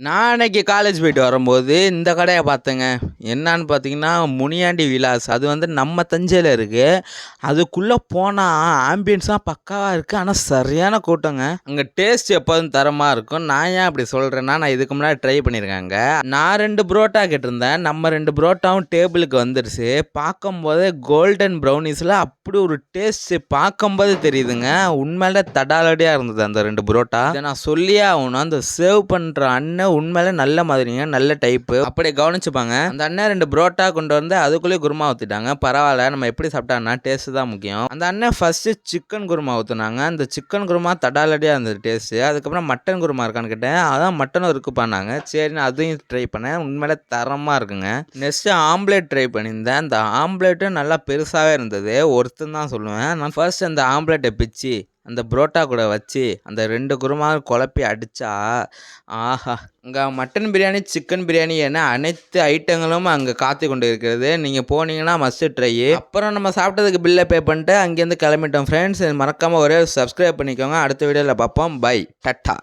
நான் அன்னைக்கு காலேஜ் போயிட்டு வரும்போது இந்த கடையை பார்த்தேங்க. என்னான்னு பார்த்தீங்கன்னா முனியாண்டி விலாஸ். அது வந்து நம்ம தஞ்சையில் இருக்குது அதுக்குள்ளே போனால் ஆம்பியன்ஸாக பக்காவாக இருக்குது ஆனால் சரியான கூட்டங்க. அங்கே டேஸ்ட் எப்போதும் தரமாக இருக்கும். நான் ஏன் அப்படி சொல்கிறேன்னா நான் இதுக்கு முன்னாடி ட்ரை பண்ணியிருக்காங்க நான் ரெண்டு புரோட்டா கேட்டிருந்தேன். நம்ம ரெண்டு புரோட்டாவும் டேபிளுக்கு வந்துடுச்சு பார்க்கும்போதே கோல்டன் ப்ரௌனிஸில் அப்படி ஒரு டேஸ்ட்டு பார்க்கும்போது தெரியுதுங்க. உண்மையில தடாலடியாக இருந்தது அந்த ரெண்டு புரோட்டா. இதை நான் சொல்லியே ஆகணும். அந்த சேவ் பண்ணுற அண்ணன் உண்மையில நல்ல மாதிரிங்க நல்ல டைப்பு அப்படியே கவனிச்சுப்பாங்க. அந்த அண்ணன் ரெண்டு புரோட்டா கொண்டு வந்து அதுக்குள்ளேயே குருமா ஊற்றிட்டாங்க பரவாயில்ல நம்ம எப்படி சாப்பிட்டாங்கன்னா டேஸ்ட்டு தான் முக்கியம். அந்த அண்ணன் ஃபஸ்ட்டு சிக்கன் குருமா ஊற்றுனாங்க அந்த சிக்கன் குருமா தடாலடியாக இருந்தது டேஸ்ட்டு அதுக்கப்புறம் மட்டன் குருமா இருக்கான்னு கேட்டேன். அதான் மட்டனும் இருக்கு பண்ணாங்க சரின்னு அதையும் ட்ரை பண்ணேன். உண்மையில தரமாக இருக்குங்க. நெக்ஸ்ட்டு ஆம்லேட் ட்ரை பண்ணியிருந்தேன். அந்த ஆம்லேட்டும் நல்லா பெருசாகவே இருந்தது. ஒருத்தன் தான் சொல்லுவேன். நான் ஃபர்ஸ்ட் அந்த ஆம்லேட்டை பிச்சு அந்த புரோட்டா கூட வச்சு அந்த ரெண்டு குருமா குழப்பி அடித்தா ஆஹா. இங்கே மட்டன் பிரியாணி சிக்கன் பிரியாணி என அனைத்து ஐட்டங்களும் அங்கே காத்து கொண்டு இருக்கிறது நீங்கள் போனீங்கன்னா மஸ்ட் ட்ரை அப்புறம் நம்ம சாப்பிட்டதுக்கு பில்லை பே பண்ணிட்டு அங்கேருந்து கிளம்பிட்டோம் ஃப்ரெண்ட்ஸ் மறக்காமல் ஒரே சப்ஸ்கிரைப் பண்ணிக்கோங்க. அடுத்த வீடியோவில் பார்ப்போம். By ta-ta